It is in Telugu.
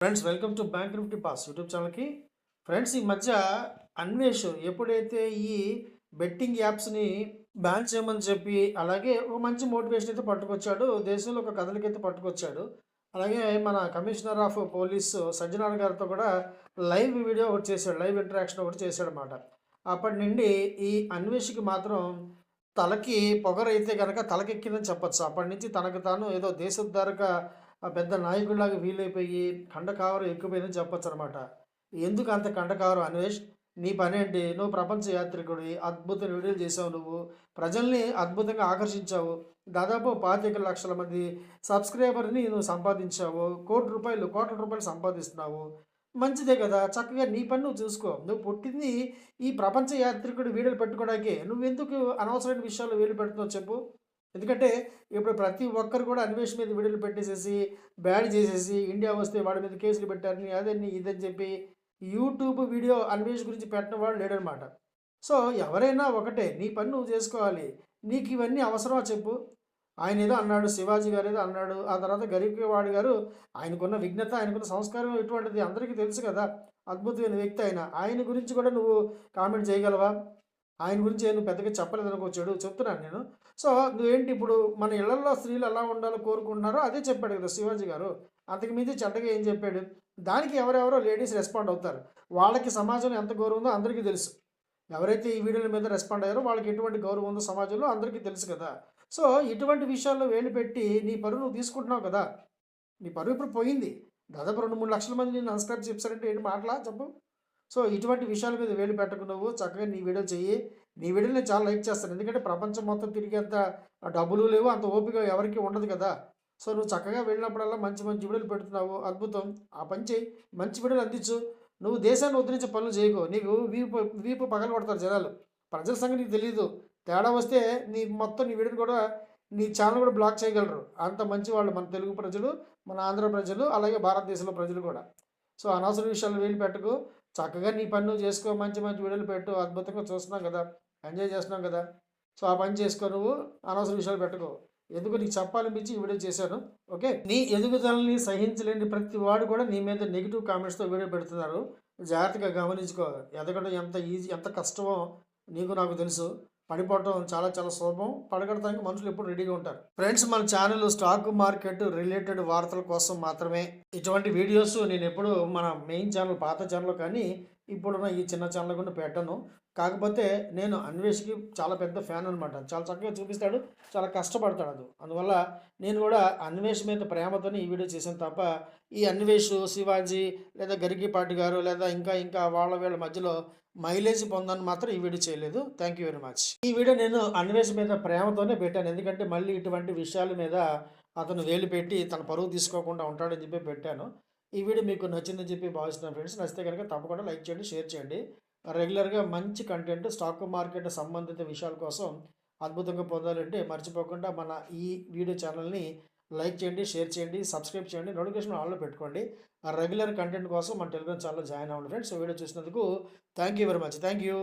Friends welcome to bank nifty pass YouTube ఛానల్కి ఫ్రెండ్స్ ఈ మధ్య అన్వేష్ ఎప్పుడైతే ఈ బెట్టింగ్ యాప్స్ని బ్యాన్ చేయమని చెప్పి అలాగే ఒక మంచి మోటివేషన్ అయితే పట్టుకొచ్చాడు. దేశంలో ఒక కథలకైతే పట్టుకొచ్చాడు. అలాగే మన కమిషనర్ ఆఫ్ పోలీస్ సజ్జనార్ గారితో కూడా లైవ్ వీడియో ఒకటి చేశాడు. లైవ్ ఇంటరాక్షన్ ఒకటి చేశాడు అనమాట అప్పటి నుండి ఈ అన్వేషికి మాత్రం తలకి పొగరైతే కనుక తలకెక్కిందని చెప్పొచ్చు. అప్పటి నుంచి తనకు తాను ఏదో దేశోద్ధారక పెద్ద నాయకుడిలాగా వీలైపోయి కండకావరం ఎక్కువైందని చెప్పొచ్చు అనమాట ఎందుకు అంత కండకావరం అన్వేష్? నీ పని ఏంటి నువ్వు ప్రపంచ యాత్రికుడి అద్భుత వీడియోలు చేసావు నువ్వు. ప్రజల్ని అద్భుతంగా ఆకర్షించావు. దాదాపు పాతిక లక్షల మంది సబ్స్క్రైబర్ని నువ్వు సంపాదించావు. కోటి రూపాయలు కోట్ల రూపాయలు సంపాదిస్తున్నావు. మంచిదే కదా. చక్కగా నీ పని నువ్వు చూసుకో. నువ్వు పుట్టింది ఈ ప్రపంచ యాత్రికుడు వీడియోలు పెట్టుకోవడానికి నువ్వెందుకు అనవసరమైన విషయాలు వీలు పెడుతున్నావు చెప్పు. ఎందుకంటే ఇప్పుడు ప్రతి ఒక్కరు కూడా అన్వేషణ మీద వీడియోలు పెట్టేసేసి బ్యాడ్ చేసేసి ఇండియా వస్తే వాడి మీద కేసులు పెట్టారని అదని ఇదని చెప్పి యూట్యూబ్ వీడియో అన్వేష్ గురించి పెట్టిన వాడు లేడనమాట. సో ఎవరైనా ఒకటే నీ పని నువ్వు చేసుకోవాలి నీకు ఇవన్నీ అవసరమా చెప్పు. ఆయన ఏదో అన్నాడు శివాజీ గారు ఏదో అన్నాడు ఆ తర్వాత గరీబ్ వాడు గారు ఆయనకున్న విఘ్నత ఆయనకున్న సంస్కారం ఎటువంటిది అందరికీ తెలుసు కదా అద్భుతమైన వ్యక్తి ఆయన. ఆయన గురించి కూడా నువ్వు కామెంట్ చేయగలవా? ఆయన గురించి నేను పెద్దగా చెప్పలేదు అనుకోవచ్చాడు చెప్తున్నాను నేను. సో ఏంటి ఇప్పుడు మన ఇళ్ళలో స్త్రీలు ఎలా ఉండాలో కోరుకుంటున్నారో అదే చెప్పాడు కదా శివాజీ గారు. అంతకుమించి చెడ్డగా ఏం చెప్పాడు? దానికి ఎవరెవరో లేడీస్ రెస్పాండ్ అవుతారు. వాళ్ళకి సమాజంలో ఎంత గౌరవం ఉందో అందరికీ తెలుసు. ఎవరైతే ఈ వీడియోల మీద రెస్పాండ్ అయ్యారో వాళ్ళకి ఎటువంటి గౌరవం ఉందో సమాజంలో అందరికీ తెలుసు కదా. సో ఇటువంటి విషయాల్లో వేలు పెట్టి నీ పరువు నువ్వు తీసుకుంటున్నావు కదా. నీ పరువు ఇప్పుడు పోయింది. దాదాపు రెండు మూడు లక్షల మంది నేను అన్స్క్రైబ్ చేశారంటే ఏంటి మాటలా? చెప్పు. సో ఇటువంటి విషయాల మీద వేలు పెట్టకు నువ్వు. చక్కగా నీ వీడియో చెయ్యి. నీ వీడియో నేను చాలా లైక్ చేస్తాను. ఎందుకంటే ప్రపంచం మొత్తం తిరిగేంత డబ్బులు లేవు. అంత ఓపిక ఎవరికి ఉండదు కదా. సో నువ్వు చక్కగా వెళ్ళినప్పుడల్లా మంచి మంచి వీడియోలు పెడుతున్నావు. అద్భుతం. ఆ పని చేయి మంచి వీడియోలు అందించు. నువ్వు దేశాన్ని ఉద్ధరించే పనులు చేయకు. నీకు వీపు వీపు పగలు పడతారు జనాలు. ప్రజల సంగతి నీకు తెలియదు తేడా వస్తే నీ మొత్తం నీ వీడియోని కూడా నీ ఛానల్ కూడా బ్లాక్ చేయగలరు. అంత మంచి వాళ్ళు మన తెలుగు ప్రజలు మన ఆంధ్ర ప్రజలు అలాగే భారతదేశంలో ప్రజలు కూడా. సో అనవసర విషయాలు వీలు పెట్టకు. చక్కగా నీ పని నువ్వు చేసుకో మంచి మంచి వీడియోలు పెట్టు అద్భుతంగా చూస్తున్నాం కదా ఎంజాయ్ చేస్తున్నాం కదా సో ఆ పని చేసుకో నువ్వు అనవసర విషయాలు పెట్టుకో. ఎందుకు నీకు చెప్పాలనిపించి ఈ వీడియో చేశాను ఓకే? నీ ఎదుగుదలని సహించలేని ప్రతి వాడు కూడా నీ మీద నెగిటివ్ కామెంట్స్తో వీడియో పెడుతున్నారు. జాగ్రత్తగా గమనించుకో. ఎదగడం ఎంత ఈజీ ఎంత కష్టమో నీకు నాకు తెలుసు. పడిపోవటం చాలా చాలా సులభం. పడగడటానికి మనుషులు ఎప్పుడు రెడీగా ఉంటారు. ఫ్రెండ్స్ మన ఛానల్ స్టాక్ మార్కెట్ రిలేటెడ్ వార్తల కోసం మాత్రమే. ఇటువంటి వీడియోస్ నేను ఎప్పుడు మన మెయిన్ ఛానల్ పాత ఛానల్ కానీ ఇప్పుడున్న ఈ చిన్న ఛానల్ కూడా పెట్టను. కాకపోతే నేను అన్వేష్కి చాలా పెద్ద ఫ్యాన్ అనమాట చాలా చక్కగా చూపిస్తాడు చాలా కష్టపడతాడు అది. అందువల్ల నేను కూడా అన్వేష్ మీద ప్రేమతోనే ఈ వీడియో చేశాను తప్ప ఈ అన్వేష్ శివాజీ లేదా గరిగిపాటి గారు లేదా ఇంకా ఇంకా వాళ్ళ వీళ్ళ మధ్యలో మైలేజ్ పొందని మాత్రం ఈ వీడియో చేయలేదు. థ్యాంక్ యూ వెరీ మచ్ ఈ వీడియో నేను అన్వేష్ మీద ప్రేమతోనే పెట్టాను. ఎందుకంటే మళ్ళీ ఇటువంటి విషయాల మీద అతను వేలు పెట్టి తన పరువు తీసుకోకుండా ఉంటాడని చెప్పి పెట్టాను. ఈ వీడియో మీకు నచ్చిందని చెప్పి భావిస్తున్నాను ఫ్రెండ్స్. నచ్చితే కనుక తప్పకుండా లైక్ చేయండి షేర్ చేయండి. రెగ్యులర్గా మంచి కంటెంట్ స్టాక్ మార్కెట్ సంబంధిత విషయాల కోసం అద్భుతంగా పొందాలంటే మర్చిపోకుండా మన ఈ వీడియో ఛానల్ని లైక్ చేయండి షేర్ చేయండి సబ్స్క్రైబ్ చేయండి నోటిఫికేషన్ ఆన్లో పెట్టుకోండి. ఆ రెగ్యులర్ కంటెంట్ కోసం మన టెలిగ్రామ్ ఛానల్లో జాయిన్ అవ్వండి ఫ్రెండ్స్. వీడియో చూసినందుకు thank you very much. Thank you